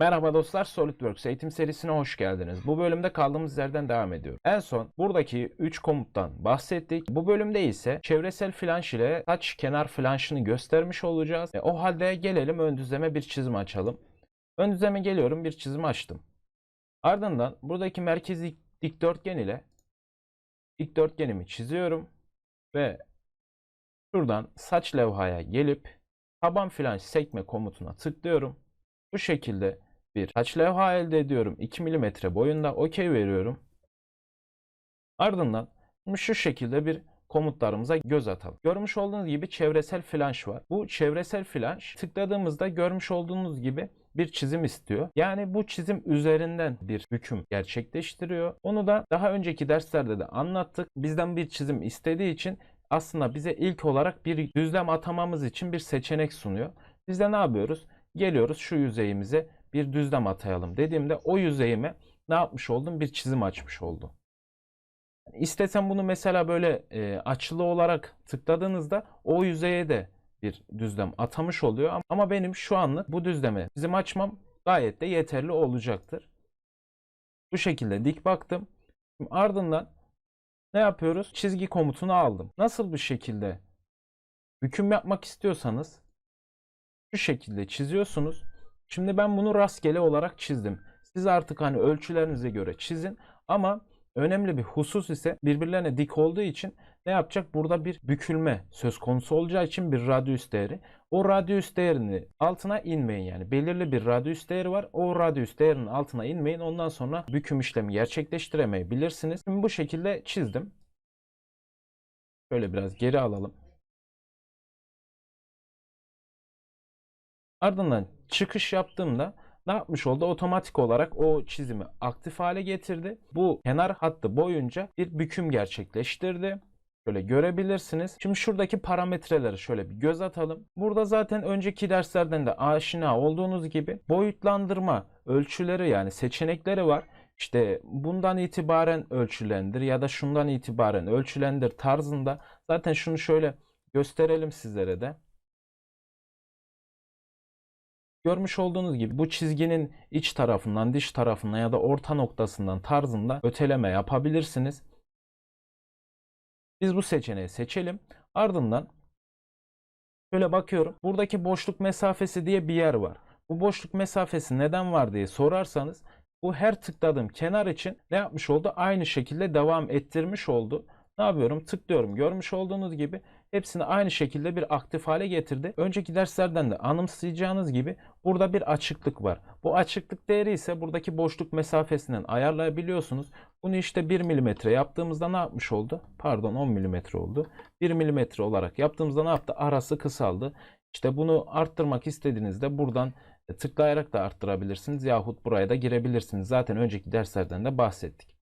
Merhaba dostlar, SolidWorks eğitim serisine hoş geldiniz. Bu bölümde kaldığımız yerden devam ediyoruz. En son buradaki 3 komuttan bahsettik. Bu bölümde ise çevresel flanş ile saç kenar flanşını göstermiş olacağız. E, o halde gelelim ön düzleme bir çizim açalım. Ön düzleme geliyorum, bir çizim açtım. Ardından buradaki merkezi dikdörtgen ile dikdörtgenimi çiziyorum ve şuradan saç levhaya gelip taban flanş sekme komutuna tıklıyorum. Bu şekilde bir saç levha elde ediyorum. 2 mm boyunda OK veriyorum. Ardından şu şekilde bir komutlarımıza göz atalım. Görmüş olduğunuz gibi çevresel flanş var. Bu çevresel flanş tıkladığımızda görmüş olduğunuz gibi bir çizim istiyor. Yani bu çizim üzerinden bir hüküm gerçekleştiriyor. Onu da daha önceki derslerde de anlattık. Bizden bir çizim istediği için aslında bize ilk olarak bir düzlem atamamız için bir seçenek sunuyor. Biz de ne yapıyoruz? Geliyoruz şu yüzeyimize bir düzlem atayalım dediğimde o yüzeyime ne yapmış oldum? Bir çizim açmış oldum. İstesem bunu mesela böyle e, açılı olarak tıkladığınızda o yüzeye de bir düzlem atamış oluyor. Ama benim şu anlık bu düzleme çizim açmam gayet de yeterli olacaktır. Bu şekilde dik baktım. Ardından ne yapıyoruz? Çizgi komutunu aldım. Nasıl bir şekilde hüküm yapmak istiyorsanız şu şekilde çiziyorsunuz. Şimdi ben bunu rastgele olarak çizdim. Siz artık hani ölçülerinize göre çizin ama önemli bir husus ise birbirlerine dik olduğu için ne yapacak? Burada bir bükülme söz konusu olacağı için bir radyüs değeri. O radyüs değerini altına inmeyin yani. Belirli bir radyüs değeri var. O radyüs değerinin altına inmeyin. Ondan sonra büküm işlemi gerçekleştiremeyebilirsiniz. Şimdi bu şekilde çizdim. Şöyle biraz geri alalım. Ardından çıkış yaptığımda ne yapmış oldu? Otomatik olarak o çizimi aktif hale getirdi. Bu kenar hattı boyunca bir büküm gerçekleştirdi. Şöyle görebilirsiniz. Şimdi şuradaki parametreleri şöyle bir göz atalım. Burada zaten önceki derslerden de aşina olduğunuz gibi boyutlandırma ölçüleri yani seçenekleri var. İşte bundan itibaren ölçülendir ya da şundan itibaren ölçülendir tarzında. Zaten şunu şöyle gösterelim sizlere de. Görmüş olduğunuz gibi bu çizginin iç tarafından, dış tarafından ya da orta noktasından tarzında öteleme yapabilirsiniz. Biz bu seçeneği seçelim. Ardından şöyle bakıyorum. Buradaki boşluk mesafesi diye bir yer var. Bu boşluk mesafesi neden var diye sorarsanız bu her tıkladığım kenar için ne yapmış oldu? Aynı şekilde devam ettirmiş oldu. Ne yapıyorum? Tıklıyorum. Görmüş olduğunuz gibi hepsini aynı şekilde bir aktif hale getirdi. Önceki derslerden de anımsayacağınız gibi burada bir açıklık var. Bu açıklık değeri ise buradaki boşluk mesafesinden ayarlayabiliyorsunuz. Bunu işte 1 mm yaptığımızda ne yapmış oldu? Pardon 10 mm oldu. 1 mm olarak yaptığımızda ne yaptı? Arası kısaldı. İşte bunu arttırmak istediğinizde buradan tıklayarak da arttırabilirsiniz yahut buraya da girebilirsiniz. Zaten önceki derslerden de bahsettik.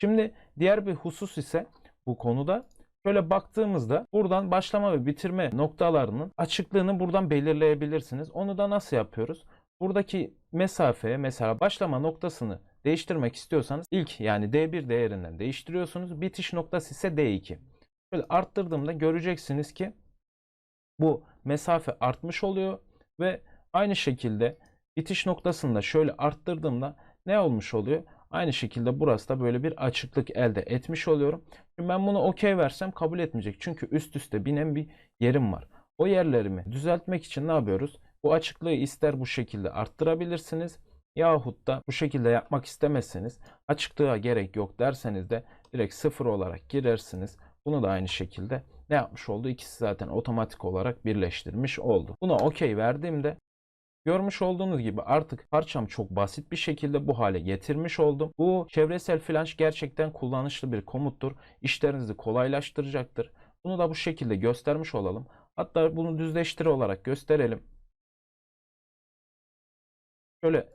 Şimdi diğer bir husus ise bu konuda Şöyle baktığımızda buradan başlama ve bitirme noktalarının açıklığını buradan belirleyebilirsiniz. Onu da nasıl yapıyoruz? Buradaki mesafeye mesela başlama noktasını değiştirmek istiyorsanız ilk yani D1 değerinden değiştiriyorsunuz. Bitiş noktası ise D2. Böyle arttırdığımda göreceksiniz ki bu mesafe artmış oluyor ve aynı şekilde bitiş noktasını da şöyle arttırdığımda ne olmuş oluyor? Aynı şekilde burası da böyle bir açıklık elde etmiş oluyorum. Şimdi ben bunu okey versem kabul etmeyecek. Çünkü üst üste binen bir yerim var. O yerlerimi düzeltmek için ne yapıyoruz? Bu açıklığı ister bu şekilde arttırabilirsiniz. Yahut da bu şekilde yapmak istemezseniz açıklığa gerek yok derseniz de direkt sıfır olarak girersiniz. Bunu da aynı şekilde ne yapmış oldu? İkisi zaten otomatik olarak birleştirmiş oldu. Buna okey verdiğimde Görmüş olduğunuz gibi artık parçam çok basit bir şekilde bu hale getirmiş oldum. Bu çevresel flanş gerçekten kullanışlı bir komuttur. İşlerinizi kolaylaştıracaktır. Bunu da bu şekilde göstermiş olalım. Hatta bunu düzleştir olarak gösterelim. Şöyle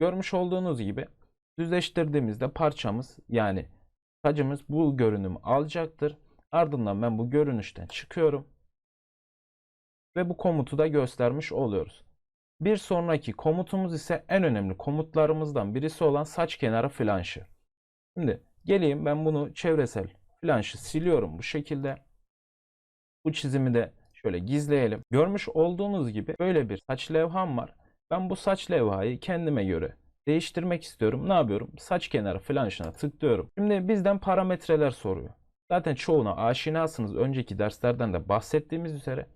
görmüş olduğunuz gibi düzleştirdiğimizde parçamız yani tacımız bu görünümü alacaktır. Ardından ben bu görünüşten çıkıyorum. Ve bu komutu da göstermiş oluyoruz. Bir sonraki komutumuz ise en önemli komutlarımızdan birisi olan saç kenarı flanşı. Şimdi geleyim ben bunu çevresel flanşı siliyorum bu şekilde. Bu çizimi de şöyle gizleyelim. Görmüş olduğunuz gibi böyle bir saç levham var. Ben bu saç levhayı kendime göre değiştirmek istiyorum. Ne yapıyorum? Saç kenarı flanşına tıklıyorum. Şimdi bizden parametreler soruyor. Zaten çoğuna aşinasınız. Önceki derslerden de bahsettiğimiz üzere.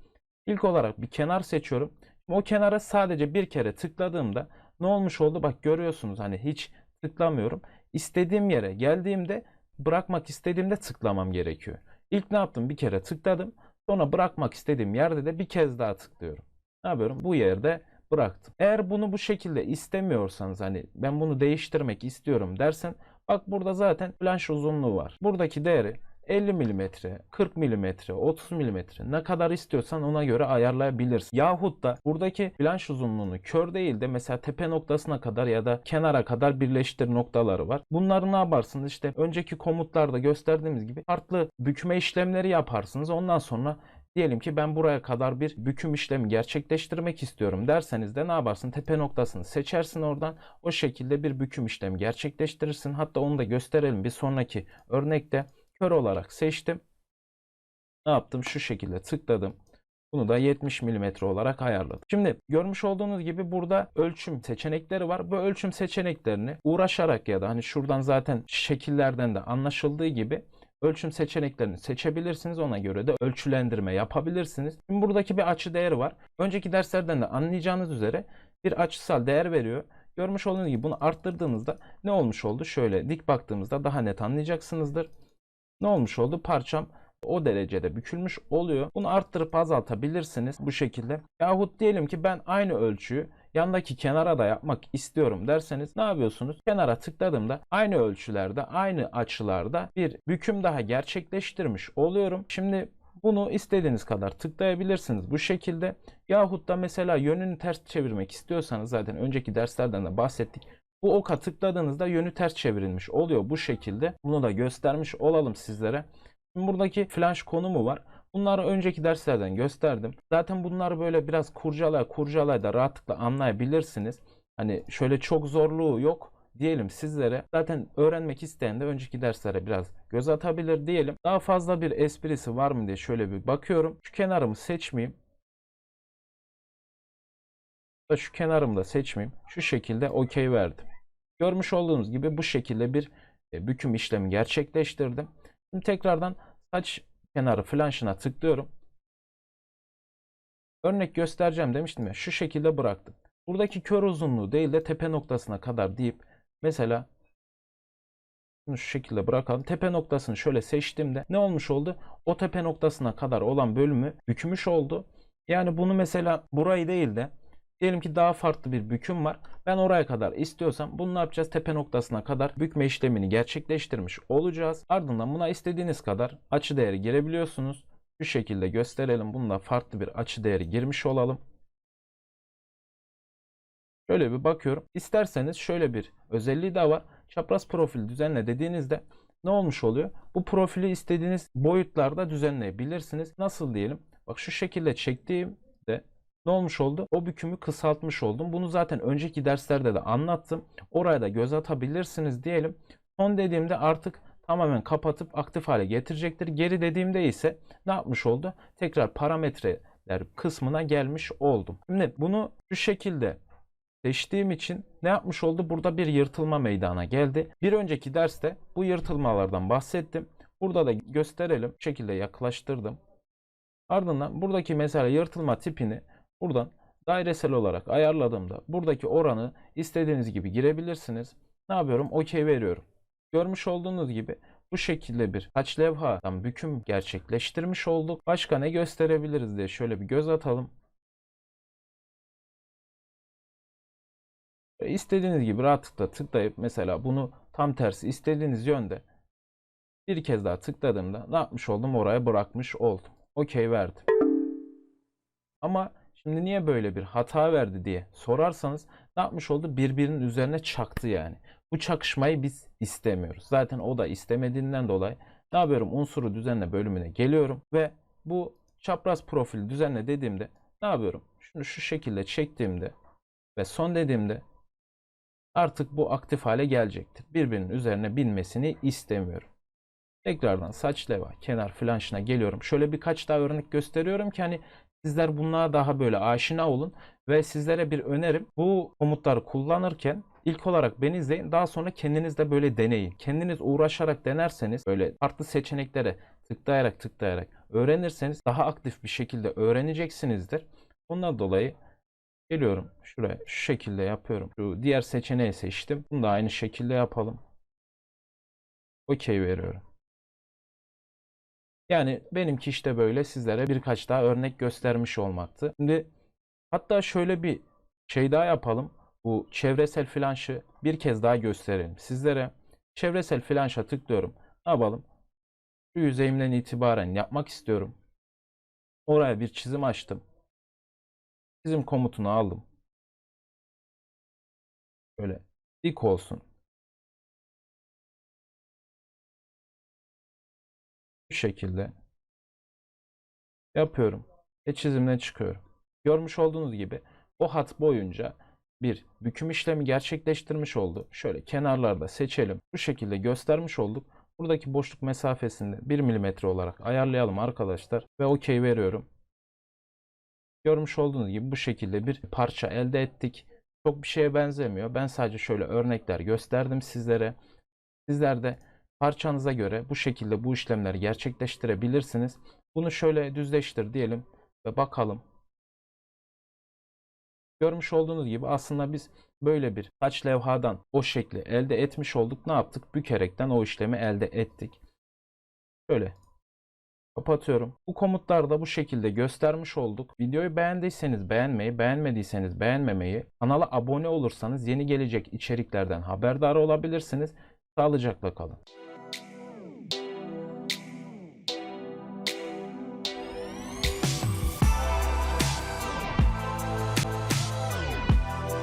İlk olarak bir kenar seçiyorum. O kenara sadece bir kere tıkladığımda ne olmuş oldu? Bak görüyorsunuz hani hiç tıklamıyorum. İstediğim yere geldiğimde bırakmak istediğimde tıklamam gerekiyor. İlk ne yaptım? Bir kere tıkladım. Sonra bırakmak istediğim yerde de bir kez daha tıklıyorum. Ne yapıyorum? Bu yerde bıraktım. Eğer bunu bu şekilde istemiyorsanız hani ben bunu değiştirmek istiyorum dersen bak burada zaten flanş uzunluğu var. Buradaki değeri 50 mm, 40 mm, 30 mm ne kadar istiyorsan ona göre ayarlayabilirsin. Yahut da buradaki flanş uzunluğunu kör değil de mesela tepe noktasına kadar ya da kenara kadar birleştir noktaları var. Bunları ne yaparsınız? İşte önceki komutlarda gösterdiğimiz gibi farklı bükme işlemleri yaparsınız. Ondan sonra Diyelim ki ben buraya kadar bir büküm işlemi gerçekleştirmek istiyorum derseniz de ne yaparsın? Tepe noktasını seçersin oradan. O şekilde bir büküm işlemi gerçekleştirirsin. Hatta onu da gösterelim bir sonraki örnekte. Kör olarak seçtim. Ne yaptım? Şu şekilde tıkladım. Bunu da 70 mm olarak ayarladım. Şimdi görmüş olduğunuz gibi burada ölçüm seçenekleri var. Bu ölçüm seçeneklerini uğraşarak ya da hani şuradan zaten şekillerden de anlaşıldığı gibi ölçüm seçeneklerini seçebilirsiniz. Ona göre de ölçülendirme yapabilirsiniz. Şimdi buradaki bir açı değeri var. Önceki derslerden de anlayacağınız üzere bir açısal değer veriyor. Görmüş olduğunuz gibi bunu arttırdığınızda ne olmuş oldu? Şöyle dik baktığımızda daha net anlayacaksınızdır. Ne olmuş oldu? Parçam o derecede bükülmüş oluyor. Bunu arttırıp azaltabilirsiniz bu şekilde. Yahut diyelim ki ben aynı ölçüyü yandaki kenara da yapmak istiyorum derseniz ne yapıyorsunuz? Kenara tıkladığımda aynı ölçülerde, aynı açılarda bir büküm daha gerçekleştirmiş oluyorum. Şimdi bunu istediğiniz kadar tıklayabilirsiniz bu şekilde. Yahut da mesela yönünü ters çevirmek istiyorsanız zaten önceki derslerden de bahsettik. Bu oka tıkladığınızda yönü ters çevrilmiş oluyor bu şekilde. Bunu da göstermiş olalım sizlere. Şimdi buradaki flash konumu var. Bunları önceki derslerden gösterdim. Zaten bunları böyle biraz kurcalaya kurcalaya da rahatlıkla anlayabilirsiniz. Hani şöyle çok zorluğu yok diyelim sizlere. Zaten öğrenmek isteyen de önceki derslere biraz göz atabilir diyelim. Daha fazla bir esprisi var mı diye şöyle bir bakıyorum. Şu kenarımı seçmeyeyim. Şu kenarımı da seçmeyeyim. Şu şekilde OK verdim. Görmüş olduğunuz gibi bu şekilde bir e, büküm işlemi gerçekleştirdim. Şimdi tekrardan saç kenarı flanşına tıklıyorum. Örnek göstereceğim demiştim ya. Şu şekilde bıraktım. Buradaki kör uzunluğu değil de tepe noktasına kadar deyip mesela bunu şu şekilde bırakalım. Tepe noktasını şöyle seçtiğimde ne olmuş oldu? O tepe noktasına kadar olan bölümü bükmüş oldu. Yani bunu mesela burayı değil de diyelim ki daha farklı bir büküm var. Ben oraya kadar istiyorsam bunu ne yapacağız? Tepe noktasına kadar bükme işlemini gerçekleştirmiş olacağız. Ardından buna istediğiniz kadar açı değeri girebiliyorsunuz. Şu şekilde gösterelim. Bunda farklı bir açı değeri girmiş olalım. Şöyle bir bakıyorum. İsterseniz şöyle bir özelliği de var. Çapraz profil düzenle dediğinizde ne olmuş oluyor? Bu profili istediğiniz boyutlarda düzenleyebilirsiniz. Nasıl diyelim? Bak şu şekilde çektiğimde ne olmuş oldu? O bükümü kısaltmış oldum. Bunu zaten önceki derslerde de anlattım. Oraya da göz atabilirsiniz diyelim. Son dediğimde artık tamamen kapatıp aktif hale getirecektir. Geri dediğimde ise ne yapmış oldu? Tekrar parametreler kısmına gelmiş oldum. Şimdi bunu şu şekilde seçtiğim için ne yapmış oldu? Burada bir yırtılma meydana geldi. Bir önceki derste bu yırtılmalardan bahsettim. Burada da gösterelim. Bu şekilde yaklaştırdım. Ardından buradaki mesela yırtılma tipini buradan dairesel olarak ayarladığımda buradaki oranı istediğiniz gibi girebilirsiniz. Ne yapıyorum? OK veriyorum. Görmüş olduğunuz gibi bu şekilde bir kaç levhadan büküm gerçekleştirmiş olduk. Başka ne gösterebiliriz diye şöyle bir göz atalım. Ve istediğiniz gibi rahatlıkla tıklayıp mesela bunu tam tersi istediğiniz yönde bir kez daha tıkladığımda ne yapmış oldum? Oraya bırakmış oldum. OK verdim. Ama şimdi niye böyle bir hata verdi diye sorarsanız ne yapmış oldu? Birbirinin üzerine çaktı yani. Bu çakışmayı biz istemiyoruz. Zaten o da istemediğinden dolayı ne yapıyorum? Unsuru düzenle bölümüne geliyorum ve bu çapraz profil düzenle dediğimde ne yapıyorum? Şunu şu şekilde çektiğimde ve son dediğimde artık bu aktif hale gelecektir. Birbirinin üzerine binmesini istemiyorum. Tekrardan saç leva, kenar flanşına geliyorum. Şöyle birkaç daha örnek gösteriyorum ki hani Sizler bunlara daha böyle aşina olun ve sizlere bir önerim bu komutları kullanırken ilk olarak beni izleyin daha sonra kendiniz de böyle deneyin. Kendiniz uğraşarak denerseniz böyle farklı seçeneklere tıklayarak tıklayarak öğrenirseniz daha aktif bir şekilde öğreneceksinizdir. Ondan dolayı geliyorum şuraya şu şekilde yapıyorum. Şu diğer seçeneği seçtim. Bunu da aynı şekilde yapalım. Okey veriyorum. Yani benimki işte böyle sizlere birkaç daha örnek göstermiş olmaktı. Şimdi hatta şöyle bir şey daha yapalım. Bu çevresel flanşı bir kez daha gösterelim. Sizlere çevresel flanşa tıklıyorum. Ne yapalım? Şu yüzeyimden itibaren yapmak istiyorum. Oraya bir çizim açtım. Çizim komutunu aldım. Böyle dik olsun. Bu şekilde yapıyorum ve çizimden çıkıyorum. Görmüş olduğunuz gibi o hat boyunca bir büküm işlemi gerçekleştirmiş oldu. Şöyle kenarlarda seçelim. Bu şekilde göstermiş olduk. Buradaki boşluk mesafesini 1 mm olarak ayarlayalım arkadaşlar ve OK veriyorum. Görmüş olduğunuz gibi bu şekilde bir parça elde ettik. Çok bir şeye benzemiyor. Ben sadece şöyle örnekler gösterdim sizlere. Sizler de parçanıza göre bu şekilde bu işlemleri gerçekleştirebilirsiniz. Bunu şöyle düzleştir diyelim ve bakalım. Görmüş olduğunuz gibi aslında biz böyle bir taç levhadan o şekli elde etmiş olduk. Ne yaptık? Bükerekten o işlemi elde ettik. Şöyle kapatıyorum. Bu komutları da bu şekilde göstermiş olduk. Videoyu beğendiyseniz beğenmeyi, beğenmediyseniz beğenmemeyi, kanala abone olursanız yeni gelecek içeriklerden haberdar olabilirsiniz. Sağlıcakla kalın.